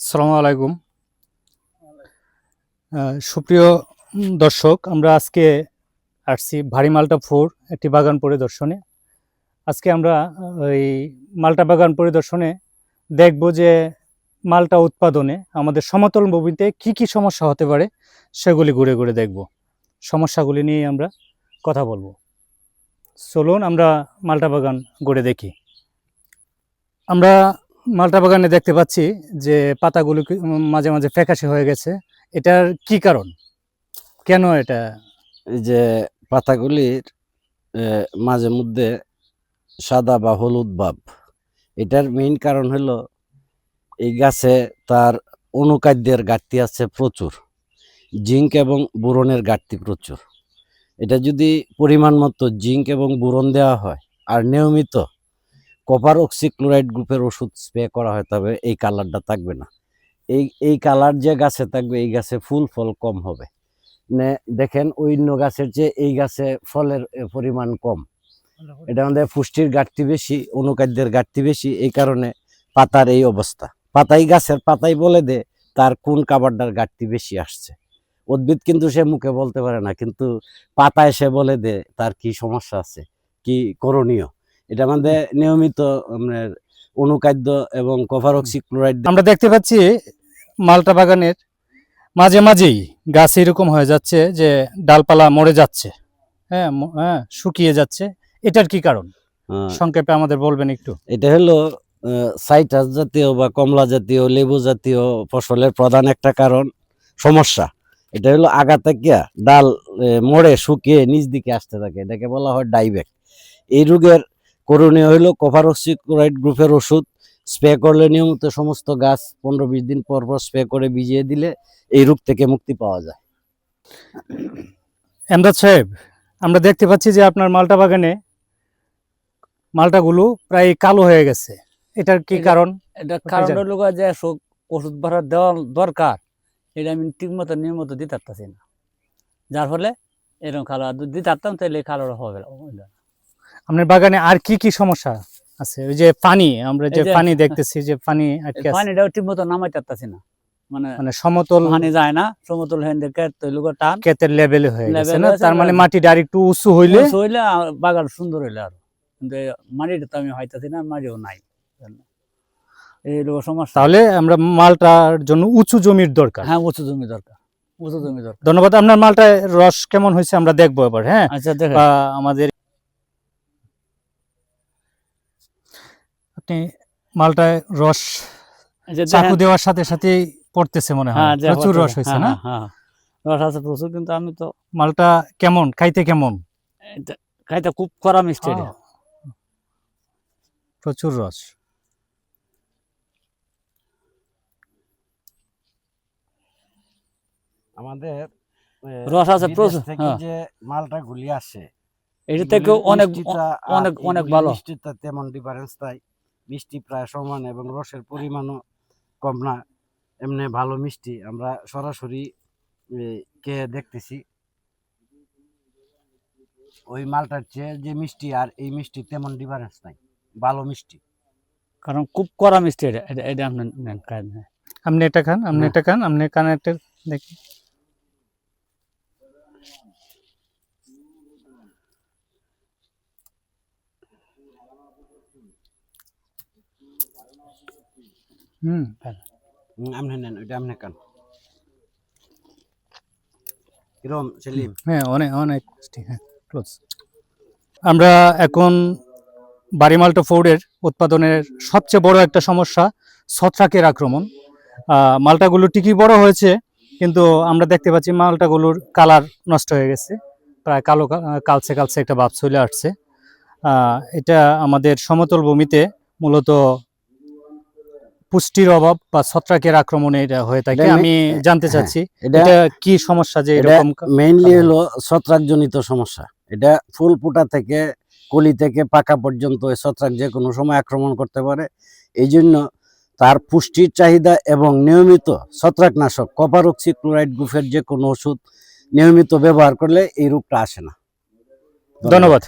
সালামু আলাইকুম। সুপ্রিয় দর্শক, আমরা আজকে আসছি ভারী মালটা ফোর, একটি বাগান পরিদর্শনে। আজকে আমরা ওই মালটা বাগান পরিদর্শনে দেখব যে মালটা উৎপাদনে আমাদের সমতল ভূমিতে কি কি সমস্যা হতে পারে, সেগুলি ঘুরে ঘুরে দেখব। সমস্যাগুলি নিয়ে আমরা কথা বলব। চলুন আমরা মালটা বাগান ঘুরে দেখি। আমরা মালটা বাগানে দেখতে পাচ্ছি যে পাতাগুলো মাঝে মাঝে ফ্যাকাশে হয়ে গেছে। এটার কি কারণ? কেন এটা? যে পাতাগুলির মাঝে মধ্যে সাদা বা হলুদ ভাব। এটার মেইন কারণ হলো এই গাছে তার অনুখাদ্যের ঘাটতি আছে প্রচুর। জিঙ্ক এবং বোরনের ঘাটতি প্রচুর। এটা যদি পরিমাণ মতো জিঙ্ক এবং বোরন দেওয়া হয়, আর নিয়মিত কপার অক্সিক্লোরাইড গ্রুপের ওষুধ স্প্রে করা হয়, তবে এই কালারটা থাকবে না। এই এই কালার যে গাছে থাকবে, এই গাছে ফুল ফল কম হবে। নে দেখেন অন্য গাছের চেয়ে এই গাছে ফলের পরিমাণ কম। এটা আমাদের পুষ্টির ঘাটতি বেশি, অনুখাদ্যের ঘাটতি বেশি, এই কারণে পাতার এই অবস্থা। পাতাই গাছের পাতাই বলে দে, তার কোন কাবারটার ঘাটতি বেশি আসছে। উদ্ভিদ কিন্তু সে মুখে বলতে পারে না, কিন্তু পাতায় সে বলে দে, তার কি সমস্যা আছে? কি করণীয়? এটা আমাদের নিয়মিত আপনার অনুখাদ্য এবং কভার অক্সিক্লোরাইড আমরা দেখতে পাচ্ছি মালটা বাগানের মাঝে মাঝেই গাছ এরকম হয়ে যাচ্ছে যে ডালপালা মরে যাচ্ছে। হ্যাঁ হ্যাঁ শুকিয়ে যাচ্ছে। এটার কি কারণ? সংক্ষেপে আমাদের বলবেন একটু। এটা হলো সাইটাস জাতীয় বা কমলা জাতীয় লেবু জাতীয় ফসলের প্রধান একটা কারণ সমস্যা। এটা হলো আগা থেকে ডাল মরে শুকিয়ে নিচ দিকে আসতে থাকে। এটাকে বলা হয় ডাইব্যাক এই রোগের করণীয় হলো কভারক্সিক্লোরাইড গ্রুপের ওষুধ স্প্রে করলে নিয়মিত সমস্ত গাছ পনেরো বিশ দিন পর পর স্প্রে করে ভিজিয়ে দিলে এই রোগ থেকে মুক্তি পাওয়া যায়। এমদাদ সাহেব আমরা দেখতে পাচ্ছি যে আপনার মালটা বাগানে মালটাগুলো প্রায় কালো হয়ে গেছে। এটার কি কারণ? এটা কারণ হলো যে ওষুধ ওষুধ ভাড়া দেওয়া দরকার এটা আমি ঠিক মতো নিয়মিত দিতে পারতেছি না। যার ফলে এরকম কালো আর দিতে পারতাম তাহলে খালোটা হবে না। আপনার বাগানে আর কি কি সমস্যা আছে? ওই যে পানি আমরা যে পানি দেখতেছি যে পানি আটকে আছে। পানিটাও ঠিক মতো নামাইতে পারতেছি না। মানে মানে সমতল পানি যায় না সমতল হ্যান্ডে টান। ক্ষেতের লেভেলে হয়ে গেছে না? তার মানে level। মাটিটা উঁচু হইলে হইলে বাগান সুন্দর হইলে আর। কিন্তু মাটিটা তো আমি হইতাছি না মাটিও নাই। এই হলো সমস্যা। তাহলে আমরা মালটার জন্য উঁচু জমির দরকার। হ্যাঁ উঁচু জমি দরকার। উঁচু জমি দরকার। ধন্যবাদ আপনার মালটায় রস কেমন হয়েছে আমরা দেখব এবার হ্যাঁ? আচ্ছা আমাদের আপনি মালটায় রস চাকু দেওয়ার সাথে সাথে পড়তেছে মনে হয়। হ্যাঁ প্রচুর রস হয়েছে হ্যাঁ, না? হ্যাঁ। রস আছে প্রচুর কিন্তু আমি তো মালটা কেমন? খাইতে কেমন? খাইতে খুব করা মিষ্টি। প্রচুর রস। আমাদের রস আছে প্রচুর। যে মালটা গুলি আসে এটা থেকেও এগুলির অনেক অনেক অনেক ভালো। তেমন ডিফারেন্স তাই মিষ্টি প্রায় সমান এবং রসের পরিমাণও কম না। এমনি ভালো মিষ্টি আমরা সরাসরি কে দেখতেছি। ওই মালটার চেয়ে যে মিষ্টি আর এই মিষ্টি তেমন ডিফারেন্স নাই। ভালো মিষ্টি। কারণ খুব করা মিষ্টি এটা আপনি নেন আপনি এটা খান আপনি হ্যাঁ। এটা খান আপনি কানে একটা দেখি। হুম হুম, আপনি নেন ওইটা আপনি খান কিরম সেলিম? হ্যাঁ অনেক অনেক ঠিক হ্যাঁ ক্লোজ আমরা এখন বাড়ি মাল্টো ফোর্ডের উৎপাদনের সবচেয়ে বড় একটা সমস্যা ছত্রাকের আক্রমণ। মালটাগুলো ঠিকই বড় হয়েছে কিন্তু আমরা দেখতে পাচ্ছি মালটাগুলোর কালার নষ্ট হয়ে গেছে। প্রায় কালো কালছে কালচে একটা ভাব চলে আসছে। এটা আমাদের সমতল ভূমিতে মূলত পুষ্টির অভাব বা ছত্রাকের আক্রমণে এটা হয়ে থাকে আমি জানতে হ্যাঁ, চাচ্ছি। এটা কি সমস্যা যে এরকম মেইনলি কারণ। হলো ছত্রাকজনিত সমস্যা। এটা ফুল ফুটা থেকে কলি থেকে পাকা পর্যন্ত ছত্রাক যে কোনো সময় আক্রমণ করতে পারে। এই জন্য তার পুষ্টির চাহিদা এবং নিয়মিত ছত্রাকনাশক কপার অক্সিক্লোরাইড গ্রুপের যে কোনো ওষুধ নিয়মিত ব্যবহার করলে এই রোগটা আসে না। ধন্যবাদ।